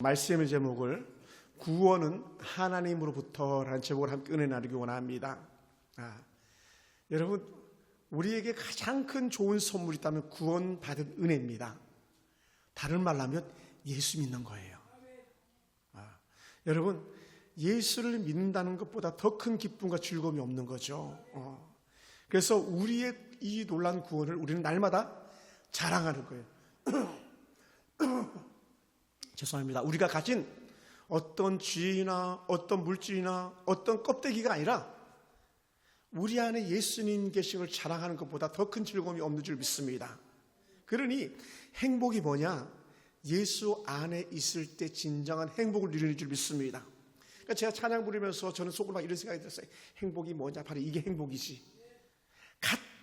말씀의 제목을 구원은 하나님으로부터라는 제목을 함께 은혜 나누기 원합니다. 아, 여러분 우리에게 가장 큰 좋은 선물이 있다면 구원 받은 은혜입니다. 다른 말로 하면 예수 믿는 거예요. 아, 여러분 예수를 믿는다는 것보다 더 큰 기쁨과 즐거움이 없는 거죠. 어. 그래서 우리의 이 놀란 구원을 우리는 날마다 자랑하는 거예요. 죄송합니다. 우리가 가진 어떤 쥐나 어떤 물질이나 어떤 껍데기가 아니라 우리 안에 예수님 계신 걸 자랑하는 것보다 더 큰 즐거움이 없는 줄 믿습니다. 그러니 행복이 뭐냐? 예수 안에 있을 때 진정한 행복을 누리는 줄 믿습니다. 그러니까 제가 찬양 부르면서 저는 속으로 막 이런 생각이 들었어요. 행복이 뭐냐? 바로 이게 행복이지.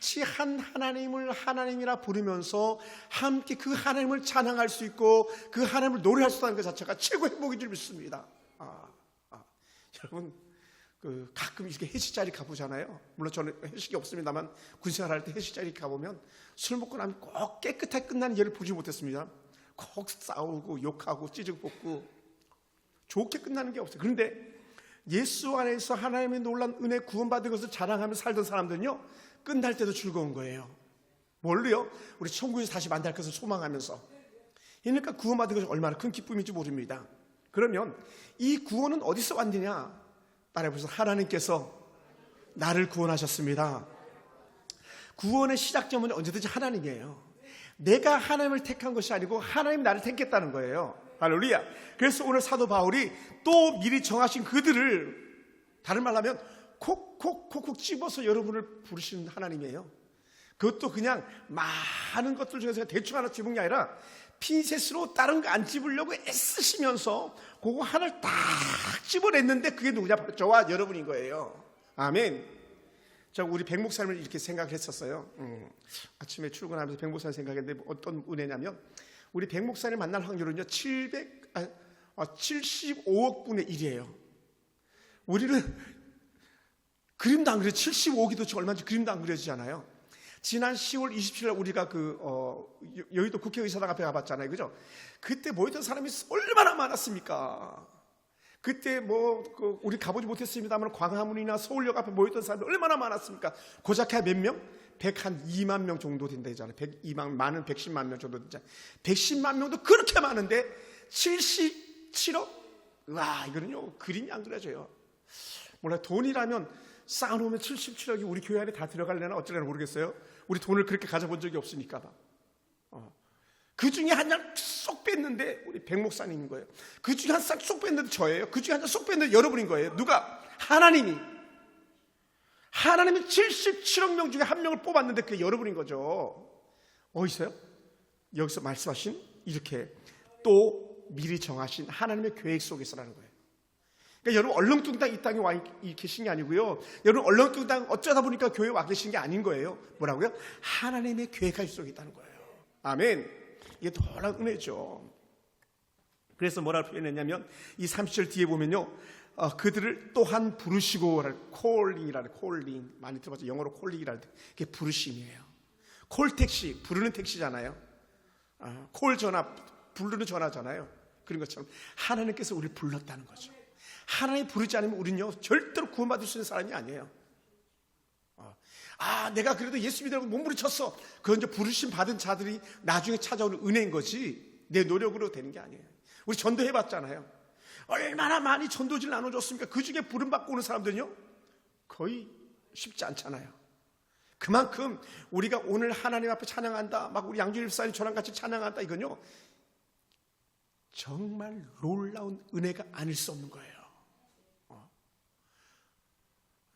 같이 한 하나님을 하나님이라 부르면서 함께 그 하나님을 찬양할 수 있고 그 하나님을 노래할 수 있다는 것 자체가 최고 행복인 줄 믿습니다. 아, 아. 여러분 그 가끔 이렇게 회식 자리 가보잖아요. 물론 저는 회식이 없습니다만 군생활 할때 회식 자리 가보면 술 먹고 나면 꼭 깨끗하게 끝나는 예를 보지 못했습니다. 꼭 싸우고 욕하고 뽑고 좋게 끝나는 게 없어요. 그런데 예수 안에서 하나님의 놀란 은혜 구원받은 것을 자랑하며 살던 사람들은요 끝날 때도 즐거운 거예요. 뭘로요? 우리 천국에서 다시 만날 것을 소망하면서. 그러니까 구원받은 것이 얼마나 큰 기쁨인지 모릅니다. 그러면 이 구원은 어디서 왔느냐? 따라해보세요. 하나님께서 나를 구원하셨습니다. 구원의 시작점은 언제든지 하나님이에요. 내가 하나님을 택한 것이 아니고 하나님이 나를 택했다는 거예요. 할렐루야. 그래서 오늘 사도 바울이 또 미리 정하신 그들을 다른 말로 하면 콕콕콕콕 집어서 여러분을 부르시는 하나님이에요. 그것도 그냥 많은 것들 중에서 대충 하나 집은 게 아니라 핀셋으로 다른 거 안 집으려고 애쓰시면서 그거 하나를 딱 집어냈는데 그게 누구냐? 바로 저와 여러분인 거예요. 아멘. 자, 우리 백목사님을 이렇게 생각했었어요. 음, 아침에 출근하면서 백목사님 생각했는데 어떤 은혜냐면 우리 백목사님 만날 확률은요 700, 아, 75억 분의 1이에요. 우리는 그림도 안 그려 75억이 도대체 얼마인지 그림도 안 그려지잖아요. 지난 10월 27일 날 우리가 그 어, 여의도 국회의사당 앞에 가봤잖아요, 그죠? 그때 모였던 사람이 얼마나 많았습니까? 그때 뭐 그 우리 가보지 못했습니다만 광화문이나 서울역 앞에 모였던 사람이 얼마나 많았습니까? 고작해 몇 명? 100한 2만 명 정도 된다 했잖아요. 102만 많은 110만 명 정도 된다. 110만 명도 그렇게 많은데 77억? 와 이거는요 그림이 안 그려져요. 몰라 돈이라면 쌓아놓으면 77억이 우리 교회 안에 다 들어갈려나 어쩌려나 모르겠어요. 우리 돈을 그렇게 가져본 적이 없으니까 봐. 어. 그 중에 한 장 쏙 뺐는데 우리 백 목사님인 거예요. 그 중에 한 쌍 쏙 뺐는데 저예요. 그 중에 한 장 쏙 뺐는데 여러분인 거예요. 누가? 하나님이. 하나님이 77억 명 중에 한 명을 뽑았는데 그게 여러분인 거죠. 어디서요? 여기서 말씀하신 이렇게 또 미리 정하신 하나님의 계획 속에서라는 거예요. 그러니까 여러분 얼렁뚱땅 이 땅에 와 계신 게 아니고요. 여러분 얼렁뚱땅 어쩌다 보니까 교회 와 계신 게 아닌 거예요. 뭐라고요? 하나님의 계획 속에 있다는 거예요. 아멘. 이게 놀라운 은혜죠. 그래서 뭐라고 표현했냐면 이 30절 뒤에 보면요. 어, 그들을 또한 부르시고 콜링이라는 콜링 많이 들어봤죠. 영어로 콜링이라는 그게 부르심이에요. 콜 택시 부르는 택시잖아요. 어, 콜 전화 부르는 전화잖아요. 그런 것처럼 하나님께서 우리를 불렀다는 거죠. 하나님 부르지 않으면 우리는요 절대로 구원받을 수 있는 사람이 아니에요. 어, 아 내가 그래도 예수 믿으라고 몸부림쳤어. 그건 이제 부르심 받은 자들이 나중에 찾아오는 은혜인 거지 내 노력으로 되는 게 아니에요. 우리 전도해봤잖아요. 얼마나 많이 전도지를 나눠줬습니까? 그 중에 부름받고 오는 사람들은요 거의 쉽지 않잖아요. 그만큼 우리가 오늘 하나님 앞에 찬양한다, 막 우리 양준일 사님 저랑 같이 찬양한다 이건요 정말 놀라운 은혜가 아닐 수 없는 거예요.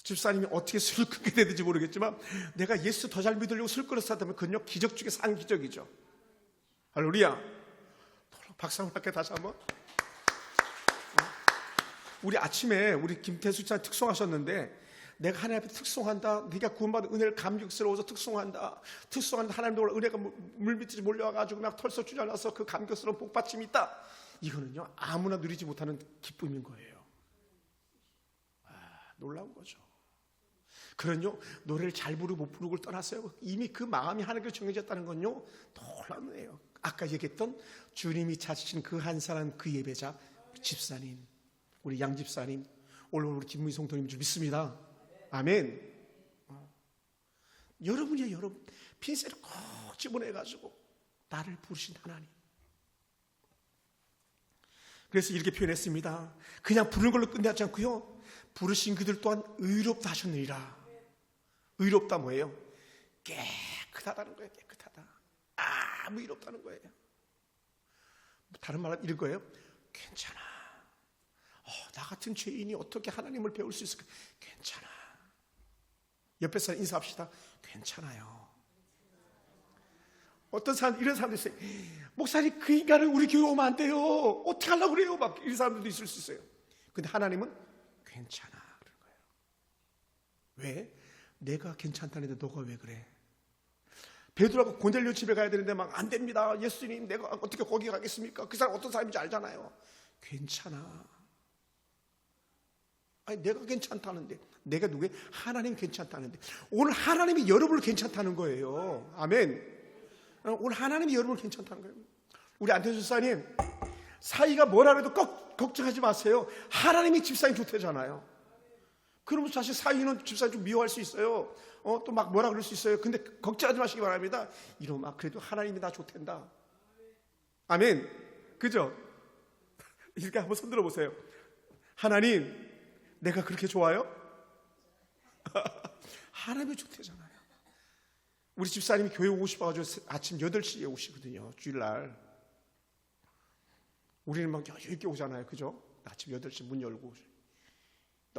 집사님이 어떻게 술을 끊게 되는지 모르겠지만 내가 예수 더 잘 믿으려고 술 끊었어 하다면 그건요 기적 중에 상기적이죠. 할렐루야. 박수 한번 할게 다시 한번. 우리 아침에 우리 김태수 차 특송하셨는데 내가 하나님 앞에 특송한다. 네가 구원받은 은혜를 감격스러워서 특송한다. 특송한다. 하나님도 은혜가 물밑에 몰려와가지고 막 털썩 주저나서 그 감격스러운 복받침이 있다. 이거는요 아무나 누리지 못하는 기쁨인 거예요. 아, 놀라운 거죠. 그런요 노래를 잘 부르고 못 부르고를 떠났어요. 이미 그 마음이 하나님께 정해졌다는 건요 놀라운 거예요. 아까 얘기했던 주님이 찾으신 그 한 사람 그 예배자 집사님 우리 양 집사님 오늘 우리 김문희 성도님 줄 믿습니다. 아멘. 어. 여러분이요 여러분 핀셋을 꼭 집어내 가지고 나를 부르신 하나님. 그래서 이렇게 표현했습니다. 그냥 부르는 걸로 끝나지 않고요. 부르신 그들 또한 의롭다 하셨느니라. 의롭다 뭐예요? 깨끗하다는 거예요. 깨끗하다. 아무 일 없다는 거예요. 다른 말은 이런 거예요. 괜찮아. 어, 나 같은 죄인이 어떻게 하나님을 배울 수 있을까? 괜찮아. 옆에 사람 인사합시다. 괜찮아요. 어떤 사람 이런 사람도 있어요. 목사님 그 인간을 우리 교회 오면 안 돼요. 어떻게 하려고 그래요? 막 이런 사람들도 있을 수 있어요. 근데 하나님은 괜찮아 그런 거예요. 왜? 내가 괜찮다는데 너가 왜 그래? 베드로가 고넬료 집에 가야 되는데 막 안 됩니다. 예수님 내가 어떻게 거기 가겠습니까? 그 사람 어떤 사람인지 알잖아요. 괜찮아. 아니 내가 괜찮다는데 내가 누구예요? 하나님 괜찮다는데 오늘 하나님이 여러분을 괜찮다는 거예요. 아멘. 오늘 하나님이 여러분을 괜찮다는 거예요. 우리 안태수 집사님 사이가 뭐라 꼭 걱정하지 마세요. 하나님이 집사님 좋대잖아요. 그러면 사실 사이는 집사님 좀 미워할 수 있어요. 어, 또 막 뭐라 그럴 수 있어요. 근데 걱정하지 마시기 바랍니다. 이러면 그래도 하나님이 나 좋댄다. 아멘. 그죠? 이렇게 한번 손들어 보세요. 하나님, 내가 그렇게 좋아요? 하나님이 좋대잖아요. 우리 집사님이 교회 오고 싶어가지고 아침 8시에 오시거든요. 주일날. 우리는 막 여유 있게 오잖아요. 그죠? 아침 8시 문 열고.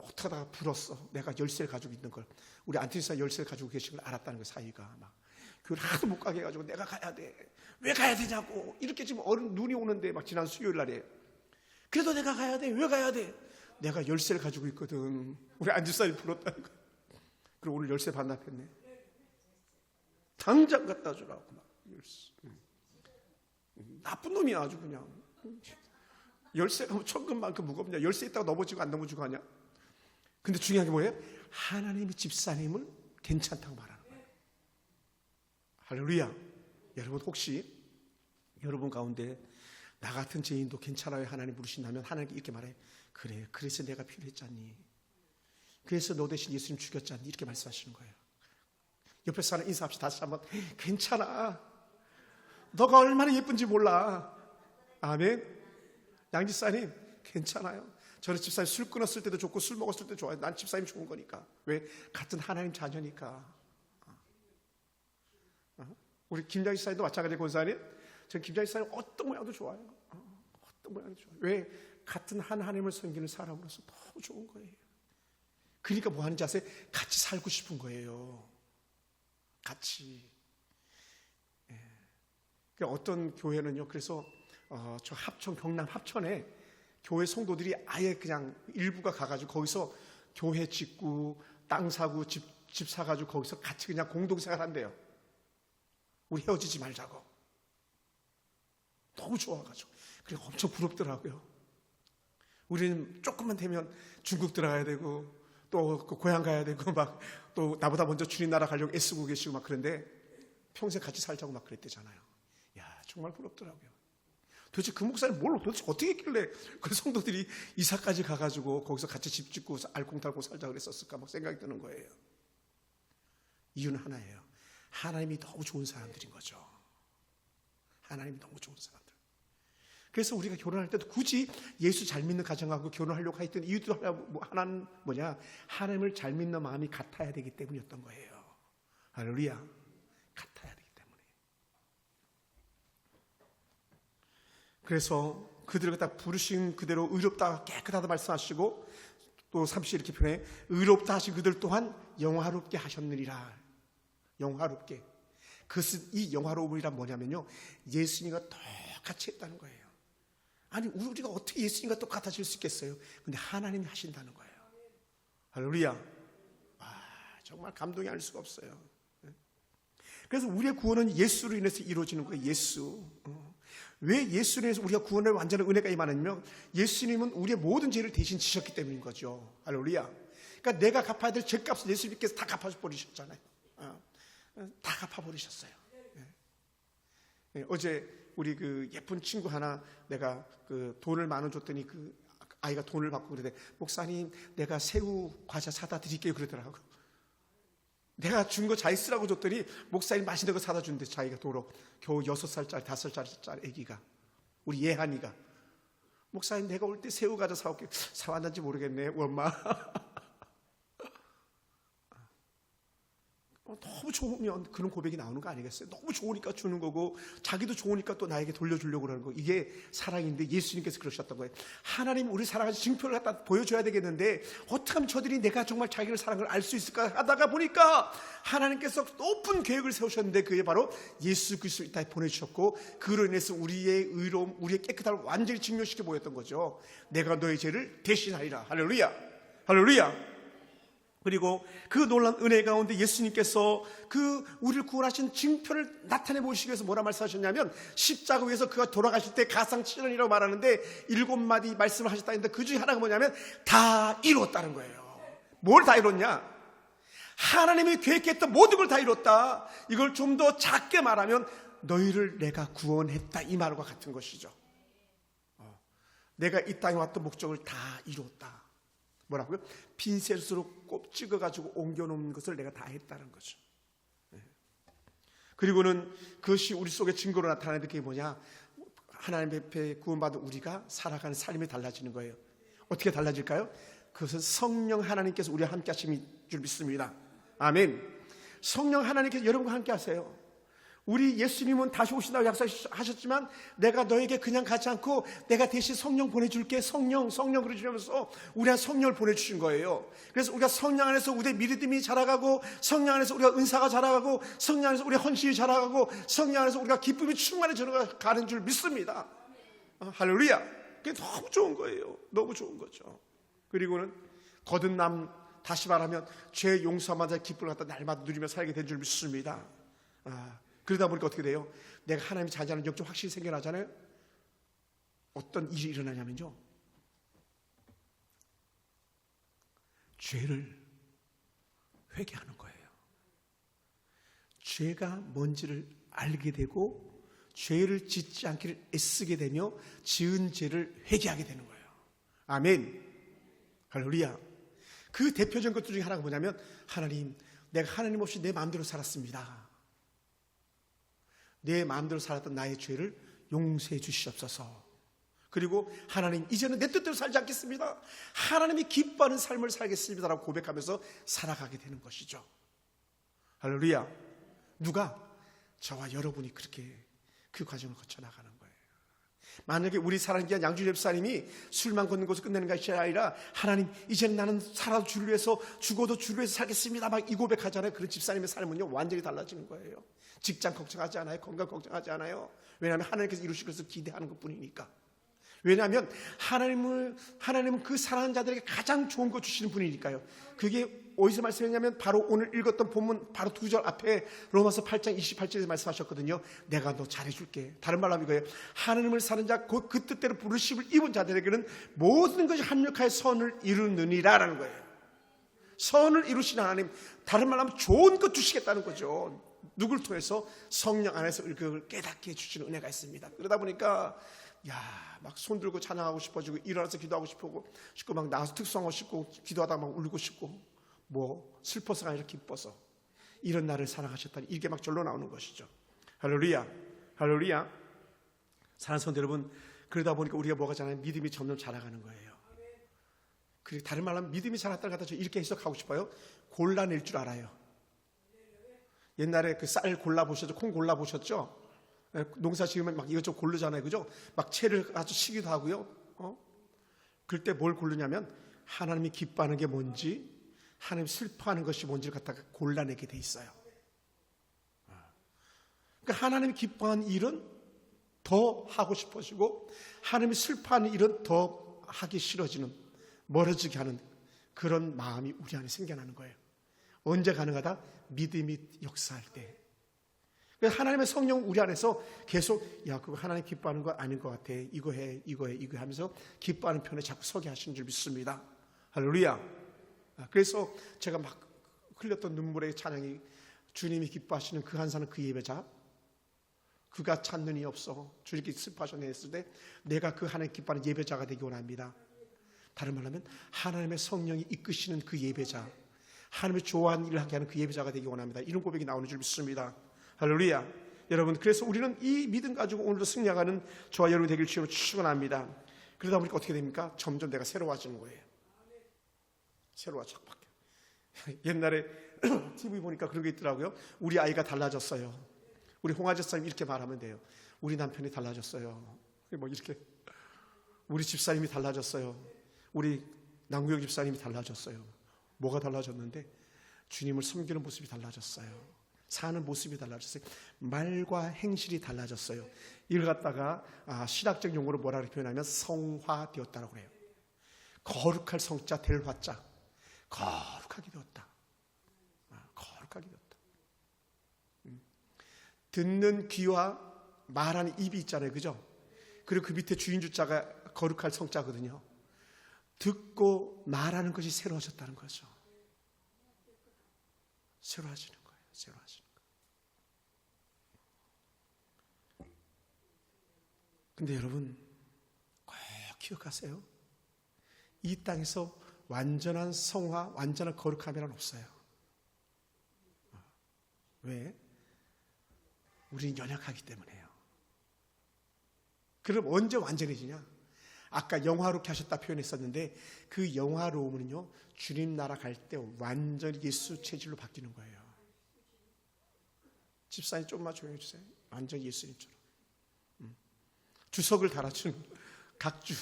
어떻게 하다가 불었어. 내가 열쇠를 가지고 있는 걸. 우리 안티사 열쇠를 가지고 계신 걸 알았다는 거 사이가. 막. 교회를 하도 못 가게 해가지고 내가 가야 돼. 왜 가야 되냐고. 이렇게 지금 어른 눈이 오는데 막 지난 수요일 날에. 그래도 내가 가야 돼. 왜 가야 돼? 내가 열쇠를 가지고 있거든. 우리 안지사님 불렀다는 거. 그리고 오늘 열쇠 반납했네. 당장 갖다 주라고 막. 열쇠. 나쁜 놈이야 아주 그냥. 열쇠가 뭐 천금만큼 무겁냐? 열쇠 있다가 넘어지고 안 넘어지고 하냐? 근데 중요한 게 뭐예요? 하나님이 집사님을 괜찮다고 말하는 거예요. 할렐루야. 여러분 혹시 여러분 가운데 나 같은 죄인도 괜찮아요 하나님 부르신다면 하나님께 이렇게 말해요. 그래 그래서 내가 필요했잖니. 그래서 너 대신 예수님 죽였잖니. 이렇게 말씀하시는 거예요. 옆에 사람 인사합시다. 다시 한번 괜찮아. 너가 얼마나 예쁜지 몰라. 아멘. 양지사님 괜찮아요. 저는 집사님 술 끊었을 때도 좋고 술 먹었을 때도 좋아요. 난 집사님 좋은 거니까. 왜? 같은 하나님 자녀니까. 어? 우리 김장희 사님도 마찬가지 권사님. 전 김장희 사님 어떤 모양도 좋아요. 어, 어떤 모양도 좋아요. 왜? 같은 하나님을 섬기는 사람으로서 너무 좋은 거예요. 그러니까 뭐 하는지 아세요? 같이 살고 싶은 거예요. 같이. 예. 그러니까 어떤 교회는요. 그래서 어, 저 합천 경남 합천에 교회 성도들이 아예 그냥 일부가 가가지고 거기서 교회 짓고 땅 사고 집, 집 사가지고 거기서 같이 그냥 공동생활 한대요. 우리 헤어지지 말자고. 너무 좋아가지고. 그리고 엄청 부럽더라고요. 우리는 조금만 되면 중국 들어가야 되고 또그 고향 가야 되고 막 또 나보다 먼저 주님 나라 가려고 애쓰고 계시고 막 그런데 평생 같이 살자고 막 그랬대잖아요. 야 정말 부럽더라고요. 도대체 그 목사님 뭘 도대체 어떻게 했길래 그 성도들이 이사까지 가가지고 거기서 같이 집 짓고 알콩달콩 살자 그랬었을까 막 생각이 드는 거예요. 이유는 하나예요. 하나님이 너무 좋은 사람들인 거죠. 하나님이 너무 좋은 사람들. 그래서 우리가 결혼할 때도 굳이 예수 잘 믿는 가정하고 결혼하려고 했던 이유도 하나, 뭐 하나는 뭐냐? 하나님을 잘 믿는 마음이 같아야 되기 때문이었던 거예요. 할렐루야. 같아야 되기 때문에. 그래서 그들을 딱 부르신 그대로 의롭다 깨끗하다 말씀하시고 또 30일 이렇게 표현해 의롭다 하신 그들 또한 영화롭게 하셨느니라. 영화롭게. 그것은 이 영화로움이란 뭐냐면요. 예수님과 똑같이 했다는 거예요. 아니 우리가 어떻게 예수님과 똑같아질 수 있겠어요? 근데 하나님이 하신다는 거예요. 할렐루야. 아, 정말 감동이 아닐 수가 없어요. 그래서 우리의 구원은 예수로 인해서 이루어지는 거예요. 예수. 어. 왜 예수로 인해서 우리가 구원을 완전한 은혜가 임하느냐면 예수님은 우리의 모든 죄를 대신 지셨기 때문인 거죠. 할렐루야. 그러니까 내가 갚아야 될 죄값을 예수님께서 다 갚아버리셨잖아요. 어. 다 갚아버리셨어요. 예. 예. 어제 우리 그 예쁜 친구 하나 내가 그 돈을 만 원 줬더니 그 아이가 돈을 받고 그러대 목사님 내가 새우 과자 사다 드릴게요 그러더라고. 내가 준 거 자기 쓰라고 줬더니 목사님 맛있는 거 사다 준대 자기가 도로 겨우 여섯 살짜리 다섯 살짜리 아기가 우리 예한이가 목사님 내가 올 때 새우 과자 사올게. 사왔는지 모르겠네 엄마 너무 좋으면 그런 고백이 나오는 거 아니겠어요? 너무 좋으니까 주는 거고 자기도 좋으니까 또 나에게 돌려주려고 그러는 거 이게 사랑인데 예수님께서 그러셨던 거예요. 하나님 우리 사랑하는 증표를 갖다 보여줘야 되겠는데 어떻게 하면 저들이 내가 정말 자기를 사랑을 알 수 있을까 하다가 보니까 하나님께서 높은 계획을 세우셨는데 그게 바로 예수 그리스도 이따 보내주셨고 그로 인해서 우리의 의로움, 우리의 깨끗함을 완전히 증명시켜 보였던 거죠. 내가 너의 죄를 대신하리라. 할렐루야. 할렐루야. 그리고 그 놀란 은혜 가운데 예수님께서 그 우리를 구원하신 증표를 나타내 보시기 위해서 뭐라 말씀하셨냐면 십자가 위에서 그가 돌아가실 때 가상 칠언이라고 말하는데 일곱 마디 말씀을 하셨다 했는데 그 중에 하나가 뭐냐면 다 이루었다는 거예요. 뭘 다 이뤘냐? 하나님이 계획했던 모든 걸 다 이뤘다. 이걸 좀 더 작게 말하면 너희를 내가 구원했다 이 말과 같은 것이죠. 어, 내가 이 땅에 왔던 목적을 다 이뤘다. 뭐라고요? 핀셋으로 꼭 찍어가지고 옮겨놓은 것을 내가 다 했다는 거죠. 예. 그리고는 그것이 우리 속에 증거로 나타나는 게 뭐냐? 하나님 앞에 구원받은 우리가 살아가는 삶이 달라지는 거예요. 어떻게 달라질까요? 그것은 성령 하나님께서 우리와 함께 하심인 줄 믿습니다. 아멘. 성령 하나님께서 여러분과 함께 하세요. 우리 예수님은 다시 오신다고 약속하셨지만 내가 너에게 그냥 가지 않고 내가 대신 성령 보내줄게 성령 성령 그러시면서 우리한 성령을 보내주신 거예요. 그래서 우리가 성령 안에서 우리의 믿음이 자라가고 성령 안에서 우리가 은사가 자라가고 성령 안에서 우리의 헌신이 자라가고 성령 안에서 우리가 기쁨이 충만해져 가는 줄 믿습니다. 아, 할렐루야. 그게 너무 좋은 거예요. 너무 좋은 거죠. 그리고는 거듭남 다시 말하면 죄 용서마다 기쁨을 갖다 날마다 누리며 살게 된 줄 믿습니다. 아, 그러다 보니까 어떻게 돼요? 내가 하나님이 자자는 영적 확실히 생겨나잖아요. 어떤 일이 일어나냐면요. 죄를 회개하는 거예요. 죄가 뭔지를 알게 되고 죄를 짓지 않기를 애쓰게 되며 지은 죄를 회개하게 되는 거예요. 아멘. 할렐루야. 그 대표적인 것들 중에 하나가 뭐냐면 하나님, 내가 하나님 없이 내 마음대로 살았습니다. 내 마음대로 살았던 나의 죄를 용서해 주시옵소서. 그리고 하나님 이제는 내 뜻대로 살지 않겠습니다. 하나님이 기뻐하는 삶을 살겠습니다라고 고백하면서 살아가게 되는 것이죠. 할렐루야. 누가 저와 여러분이 그렇게 그 과정을 거쳐 나가는 거예요. 만약에 우리 사랑하는 귀한 양주 집사님이 술만 걷는 것을 끝내는 것이 아니라 하나님 이제는 나는 살아도 주를 위해서 죽어도 주를 위해서 살겠습니다. 막 이 고백하잖아요. 그런 집사님의 삶은요 완전히 달라지는 거예요. 직장 걱정하지 않아요. 건강 걱정하지 않아요. 왜냐하면 하나님께서 이루실 것을 기대하는 것 뿐이니까. 왜냐하면 하나님을, 하나님은 그 사랑하는 자들에게 가장 좋은 거 주시는 분이니까요. 그게 어디서 말씀했냐면 바로 오늘 읽었던 본문 바로 두 절 앞에 로마서 8장 28절에서 말씀하셨거든요. 내가 너 잘해줄게. 다른 말로 하면 이거예요. 하나님을 사는 자, 그, 그 뜻대로 부르심을 입은 자들에게는 모든 것이 합력하여 선을 이루느니라 라는 거예요. 선을 이루시는 하나님, 다른 말로 하면 좋은 것 주시겠다는 거죠. 누굴 통해서 성령 안에서 그걸 깨닫게 해주시는 은혜가 있습니다. 그러다 보니까 야, 막 손들고 찬양하고 싶어지고 일어나서 기도하고 싶고 싶고 막 나와서 특성하고 싶고 기도하다가 막 울고 싶고 뭐 슬퍼서가 아니라 기뻐서 이런 나를 사랑하셨다니 이게 막 절로 나오는 것이죠. 할렐루야. 할렐루야. 사랑하는 성도 여러분, 그러다 보니까 우리가 뭐가 자라요? 믿음이 점점 자라가는 거예요. 그리고 다른 말로 하면 믿음이 자랐다는 갖다 이렇게 해석하고 싶어요. 골라낼 줄 알아요. 옛날에 그 쌀 골라 보셨죠? 콩 골라 보셨죠? 예, 농사 지으면 막 이것저것 고르잖아요. 그죠? 막 채를 아주 치기도 하고요. 어? 그때 뭘 고르냐면 하나님이 기뻐하는 게 뭔지, 하나님 슬퍼하는 것이 뭔지를 갖다가 골라내게 돼 있어요. 어. 그러니까 하나님이 기뻐하는 일은 더 하고 싶어지고, 하나님이 슬퍼하는 일은 더 하기 싫어지는, 멀어지게 하는 그런 마음이 우리 안에 생겨나는 거예요. 언제 가능하다? 믿음이 역사할 때. 하나님의 성령 우리 안에서 계속 야 그거 하나님 기뻐하는 거 아닌 것 같아 이거 해 이거 해 이거 하면서 기뻐하는 편에 자꾸 서게 하신 줄 믿습니다 할렐루야 아, 그래서 제가 막 흘렸던 눈물의 찬양이 주님이 기뻐하시는 그 한사는 그 예배자 그가 찾는 이 없어 주님께 슬퍼하셨네 했을 때 내가 그 하나님 기뻐하는 예배자가 되기 원합니다. 다른 말로 하면 하나님의 성령이 이끄시는 그 예배자 하나님의 좋아하는 일을 하게 하는 그 예배자가 되기 원합니다. 이런 고백이 나오는 줄 믿습니다. 할렐루야. 여러분 그래서 우리는 이 믿음 가지고 오늘도 승리하는 저와 여러분 되길 주로 축원합니다. 그러다 보니까 어떻게 됩니까? 점점 내가 새로워지는 거예요. 새로워져. 옛날에 TV 보니까 그런 게 있더라고요. 우리 아이가 달라졌어요. 우리 홍아재 사님 이렇게 말하면 돼요. 우리 남편이 달라졌어요. 뭐 이렇게 우리 집사님이 달라졌어요. 우리 남구영 집사님이 달라졌어요. 뭐가 달라졌는데 주님을 섬기는 모습이 달라졌어요. 사는 모습이 달라졌어요. 말과 행실이 달라졌어요. 이걸 갖다가 아, 신학적 용어로 뭐라 고 표현하면 성화되었다고 그래요. 거룩할 성자 될 화자 거룩하게 되었다. 아, 거룩하게 되었다. 음. 듣는 귀와 말하는 입이 있잖아요, 그죠? 그리고 그 밑에 주인 주자가 거룩할 성자거든요. 듣고 말하는 것이 새로워졌다는 거죠. 새로워지는 거예요. 새로워지는 거예요. 근데 여러분 꼭 기억하세요. 이 땅에서 완전한 성화, 완전한 거룩함이란 없어요. 왜? 우리는 연약하기 때문에요. 그럼 언제 완전해지냐? 아까 영화롭게 하셨다 표현했었는데 그 영화로움은요 주님 나라 갈 때 완전히 예수 체질로 바뀌는 거예요. 집사님 좀만 조용히 해주세요. 완전 예수님처럼. 음. 주석을 달아준 각주.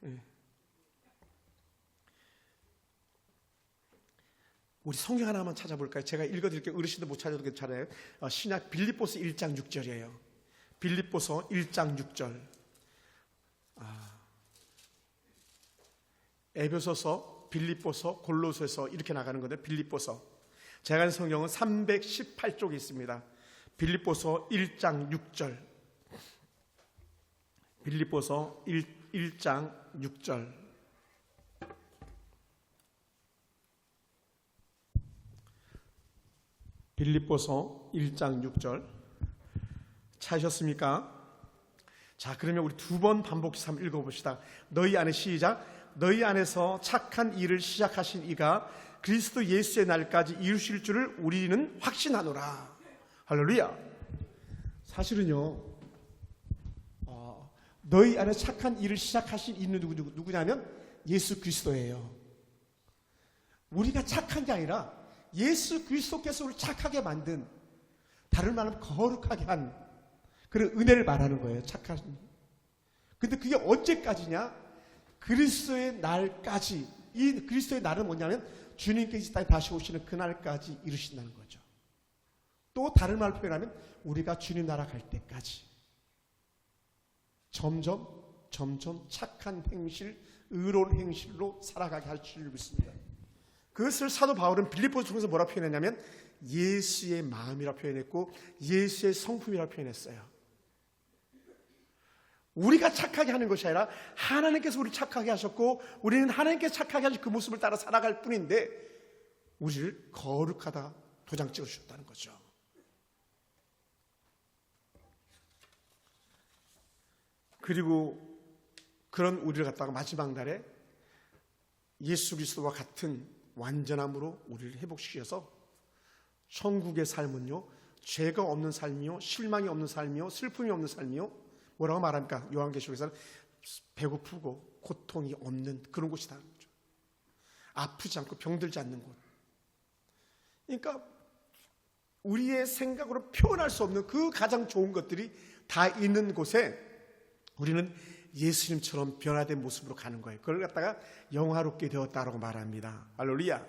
네. 우리 성경 하나만 찾아볼까요? 제가 읽어드릴게요. 어르신들 못 찾아도 괜찮아요. 어, 신약 빌립보서 1장 6절이에요. 빌립보서 1장 6절. 아, 에베소서, 빌립보서, 골로새서 이렇게 나가는 건데 빌립보서. 제가 성경은 318쪽에 있습니다. 빌립보서 1장 6절. 빌립보서 1, 1장 6절. 빌립보서 1장 6절 찾으셨습니까? 자 그러면 우리 두 번 반복해서 한번 읽어봅시다. 너희 안에 시작. 너희 안에서 착한 일을 시작하신 이가 그리스도 예수의 날까지 이루실 줄을 우리는 확신하노라. 할렐루야. 사실은요. 어, 너희 안에 착한 일을 시작하신 이는 누구, 누구, 누구냐면 예수 그리스도예요. 우리가 착한 게 아니라 예수 그리스도께서 우리를 착하게 만든 다른 말하면 거룩하게 한 그런 은혜를 말하는 거예요. 착한. 근데 그게 언제까지냐? 그리스도의 날까지. 이 그리스도의 날은 뭐냐면 주님께서 다시 오시는 그날까지 이루신다는 거죠. 또 다른 말로 표현하면 우리가 주님 나라 갈 때까지 점점 점점 착한 행실, 의로운 행실로 살아가게 할 줄 믿습니다. 그것을 사도 바울은 빌립보서 통해서 뭐라 표현했냐면 예수의 마음이라 표현했고 예수의 성품이라 표현했어요. 우리가 착하게 하는 것이 아니라 하나님께서 우리 착하게 하셨고 우리는 하나님께서 착하게 하신 그 모습을 따라 살아갈 뿐인데 우리를 거룩하다 도장 찍어 주셨다는 거죠. 그리고 그런 우리를 갖다가 마지막 날에 예수 그리스도와 같은 완전함으로 우리를 회복시켜서 천국의 삶은요 죄가 없는 삶이요 실망이 없는 삶이요 슬픔이 없는 삶이요 뭐라고 말합니까 요한계시록에서는 배고프고 고통이 없는 그런 곳이다. 아프지 않고 병들지 않는 곳. 그러니까 우리의 생각으로 표현할 수 없는 그 가장 좋은 것들이 다 있는 곳에 우리는 예수님처럼 변화된 모습으로 가는 거예요. 그걸 갖다가 영화롭게 되었다라고 말합니다. 할렐루야.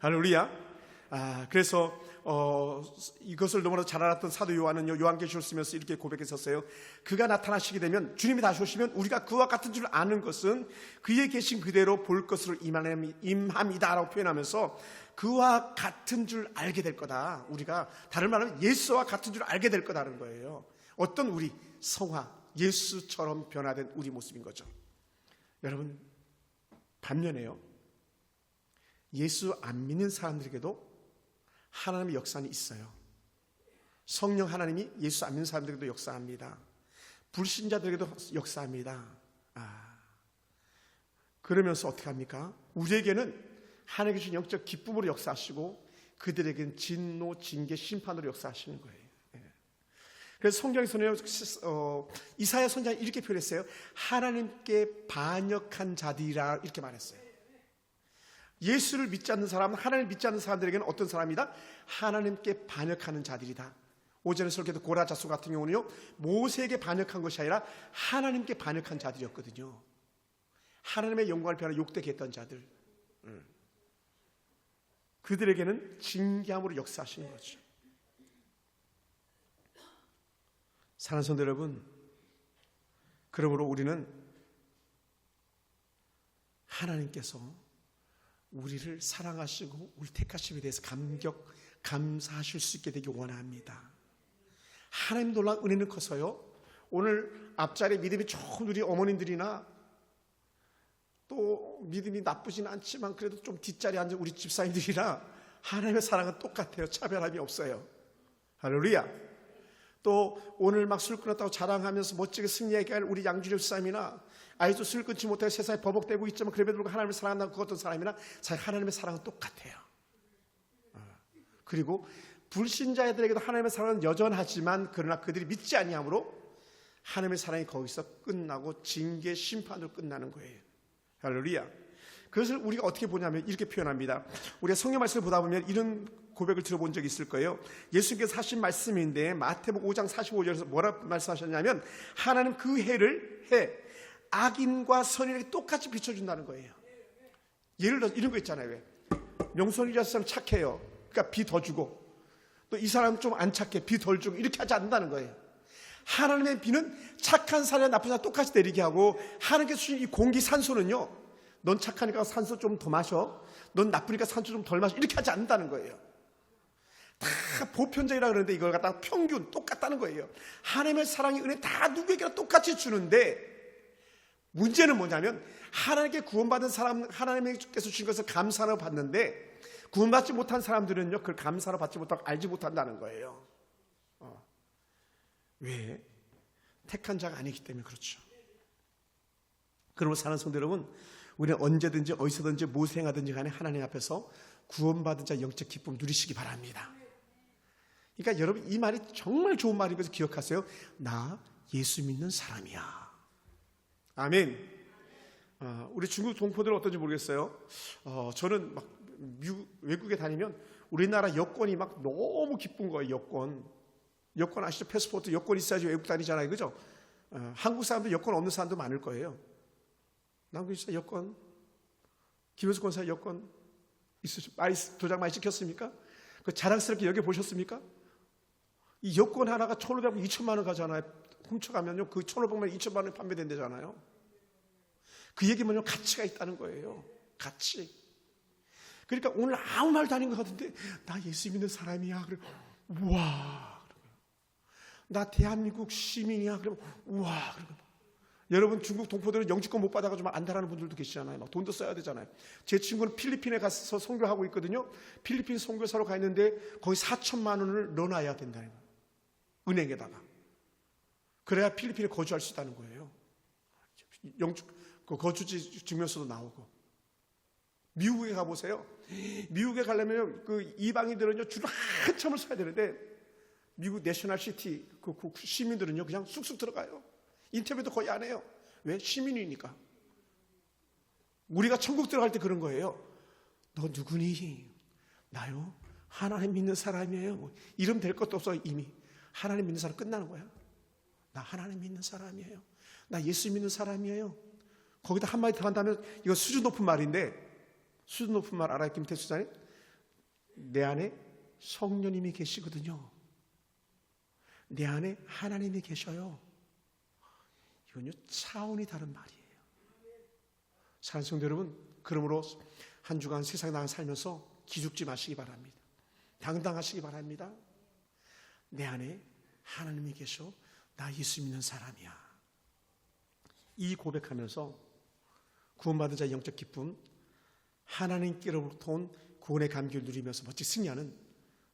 할렐루야. 아, 그래서 어, 이것을 너무나 잘 알았던 사도 요한은 요한계시를 쓰면서 이렇게 고백했었어요. 그가 나타나시게 되면 주님이 다시 오시면 우리가 그와 같은 줄 아는 것은 그의 계신 그대로 볼 것으로 임함이다라고 표현하면서 그와 같은 줄 알게 될 거다. 우리가 다른 말하면 예수와 같은 줄 알게 될 거다는 거예요. 어떤 우리 성화 예수처럼 변화된 우리 모습인 거죠. 여러분, 반면에요. 예수 안 믿는 사람들에게도 하나님의 역사는 있어요. 성령 하나님이 예수 안 믿는 사람들에게도 역사합니다. 불신자들에게도 역사합니다. 아. 그러면서 어떻게 합니까? 우리에게는 하나님께 주신 영적 기쁨으로 역사하시고 그들에게는 진노, 징계, 심판으로 역사하시는 거예요. 예. 그래서 성경에서는 어, 이사야 선장이 이렇게 표현했어요. 하나님께 반역한 자들이라 이렇게 말했어요. 예수를 믿지 않는 사람은 하나님을 믿지 않는 사람들에게는 어떤 사람이다? 하나님께 반역하는 자들이다. 오전에 설교도 고라 자수 같은 경우는요 모세에게 반역한 것이 아니라 하나님께 반역한 자들이었거든요. 하나님의 영광을 변화 욕되게 했던 자들. 음. 그들에게는 징계함으로 역사하시는 거죠. 사랑하는 성도 여러분, 그러므로 우리는 하나님께서 우리를 사랑하시고 우리 택하심에 대해서 감격, 감사하실 수 있게 되기 원합니다. 하나님 놀라 은혜는 커서요. 오늘 앞자리 믿음이 좋은 우리 어머님들이나 또 믿음이 나쁘진 않지만 그래도 좀 뒷자리에 앉은 우리 집사님들이나 하나님의 사랑은 똑같아요. 차별함이 없어요. 할렐루야. 또 오늘 막 술 끊었다고 자랑하면서 멋지게 승리하게 우리 양주려 집사님이나 아이도 술 끊지 못해 세상에 버벅대고 있지만 그래도 불구하고 하나님을 사랑한다는 그 어떤 사람이나 사실 하나님의 사랑은 똑같아요. 어. 그리고 불신자들에게도 하나님의 사랑은 여전하지만 그러나 그들이 믿지 아니하므로 하나님의 사랑이 거기서 끝나고 징계 심판으로 끝나는 거예요. 할렐루야. 그것을 우리가 어떻게 보냐면 이렇게 표현합니다. 우리가 성경 말씀을 보다 보면 이런 고백을 들어본 적이 있을 거예요. 예수님께서 하신 말씀인데 마태복 5장 45절에서 뭐라 말씀하셨냐면 하나님 그 해를 해 악인과 선인에게 똑같이 비춰준다는 거예요. 예를 들어 이런 거 있잖아요. 왜? 명성이자 사람 착해요. 그러니까 비 더 주고 또 이 사람 좀 안 착해 비 덜 주고 이렇게 하지 않는다는 거예요. 하나님의 비는 착한 사람 나쁜 사람 똑같이 내리게 하고 하나님께서 주신 이 공기 산소는요. 넌 착하니까 산소 좀 더 마셔. 넌 나쁘니까 산소 좀 덜 마셔. 이렇게 하지 않는다는 거예요. 다 보편적이라 그러는데 이걸 갖다가 평균 똑같다는 거예요. 하나님의 사랑의 은혜 다 누구에게나 똑같이 주는데 문제는 뭐냐면 하나님께 구원받은 사람 하나님께서 주신 것을 감사로 받는데 구원받지 못한 사람들은요 그걸 감사로 받지 못하고 알지 못한다는 거예요. 어. 왜? 택한 자가 아니기 때문에 그렇죠. 그러므로 사는 성도 여러분, 우리는 언제든지 어디서든지 무엇을 행하든지 간에 하나님 앞에서 구원받은 자 영적 기쁨 누리시기 바랍니다. 그러니까 여러분 이 말이 정말 좋은 것을 기억하세요. 나 예수 믿는 사람이야. 아멘. 어, 우리 중국 동포들은 어떤지 모르겠어요. 어, 저는 막 미국, 외국에 다니면 우리나라 여권이 막 너무 기쁜 거예요. 여권. 여권 아시죠? 패스포트 여권 있어야지 외국 다니잖아요. 그죠? 어, 한국 사람들 여권 없는 사람도 많을 거예요. 남국 있어 여권. 김효수 권사 여권 있으시 많이 도장 많이 찍혔습니까? 그 자랑스럽게 여기 보셨습니까? 이 여권 하나가 1,500만 2천만 원 가잖아요. 훔쳐가면요. 그 1,500만 2천만 원에 판매된대잖아요. 그 얘기 뭐냐면 가치가 있다는 거예요. 가치. 그러니까 오늘 아무 말도 아닌 것 같은데 나 예수 믿는 사람이야. 그래. 우와. 나 대한민국 시민이야. 그러면 우와. 그러면 여러분 중국 동포들은 영주권 못 받아가지고 안달하는 분들도 계시잖아요. 막 돈도 써야 되잖아요. 제 친구는 필리핀에 가서 선교하고 있거든요. 필리핀 선교사로 가 있는데 거의 4천만 원을 넣어놔야 된다는 거예요. 은행에다가. 그래야 필리핀에 거주할 수 있다는 거예요. 영주 그 거주지 증명서도 나오고. 미국에 가보세요. 미국에 가려면 그 이방인들은요 줄 한참을 서야 되는데 미국 내셔널 시티 그, 그 시민들은요 그냥 쑥쑥 들어가요. 인터뷰도 거의 안 해요. 왜? 시민이니까. 우리가 천국 들어갈 때 그런 거예요. 너 누구니? 나요? 하나님 믿는 사람이에요. 뭐 이름 될 것도 없어 이미. 하나님 믿는 사람 끝나는 거야. 나 하나님 믿는 사람이에요. 나 예수 믿는 사람이에요. 거기다 한마디 더 한다면 이거 수준 높은 말인데 수준 높은 말 알아요, 김태수 사님? 내 안에 성령님이 계시거든요. 내 안에 하나님이 계셔요. 이건요, 차원이 다른 말이에요. 산성도 여러분, 그러므로 한 주간 세상에 나가 살면서 기죽지 마시기 바랍니다. 당당하시기 바랍니다. 내 안에 하나님이 계셔. 나 예수 믿는 사람이야. 이 고백하면서 구원받은 자의 영적 기쁨, 하나님께로부터 온 구원의 감기를 누리면서 멋지 승리하는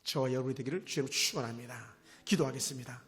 저와 여러분이 되기를 주로 축원합니다. 기도하겠습니다.